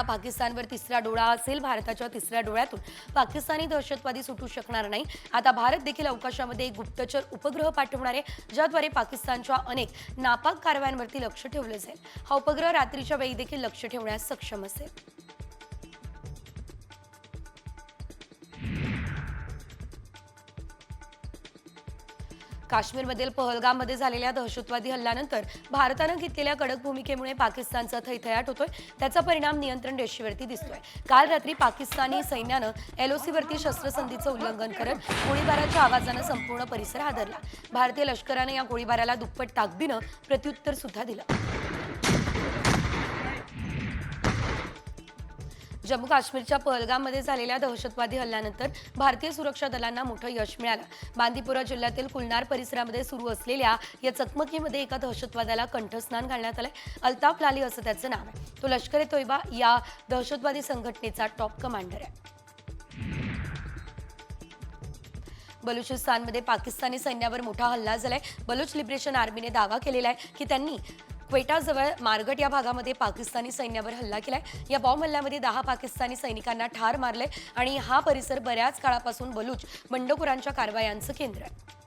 आता पाकिस्तानवर तिसरा डोळा असेल भारताच्या तिसऱ्या डोळ्यातून. पाकिस्तानी दहशतवादी सुटू शकणार नाही. आता भारत देखील अवकाशामध्ये एक गुप्तचर उपग्रह पाठवणार आहे ज्याद्वारे पाकिस्तानच्या अनेक नापाक कारवायांवरती लक्ष ठेवलं जाईल. हा उपग्रह रात्रीच्या वेळी देखील लक्ष ठेवण्यास सक्षम असेल. काश्मीरमधील पहलगाममध्ये झालेल्या दहशतवादी हल्ल्यानंतर भारतानं घेतलेल्या कडक भूमिकेमुळे पाकिस्तानचा थैथयाट होतोय. त्याचा परिणाम नियंत्रण रेषेवरती दिसतोय. काल रात्री पाकिस्तानी सैन्यानं एलओसीवरती शस्त्रसंधीचं उल्लंघन करत गोळीबाराच्या आवाजानं संपूर्ण परिसर हादरला. भारतीय लष्करानं या गोळीबाराला दुप्पट ताकदीनं प्रत्युत्तर सुद्धा दिलं. जम्मू काश्मीरच्या पहलगाममध्ये झालेल्या दहशतवादी हल्ल्यानंतर भारतीय सुरक्षा दलांना मोठं यश मिळालं. बांदीपुरा जिल्ह्यातील कुलनार परिसरामध्ये सुरू असलेल्या या चकमकीमध्ये एका दहशतवाद्याला कंठस्नान घालण्यात आलंय. अल्ताफ लाली असं त्याचं नाव आहे. तो लष्कर ए तोयबा या दहशतवादी संघटनेचा टॉप कमांडर आहे. बलुचिस्तानमध्ये पाकिस्तानी सैन्यावर मोठा हल्ला झालाय. बलुच लिबरेशन आर्मीने दावा केलेला आहे की त्यांनी क्वेटाजवळ मार्गट या भागामध्ये पाकिस्तानी सैन्यावर हल्ला केलाय. या बॉम्ब हल्ल्यामध्ये दहा पाकिस्तानी सैनिकांना ठार मारले आणि हा परिसर बऱ्याच काळापासून बलूच बंडखोरांच्या कारवायांचं केंद्र आहे.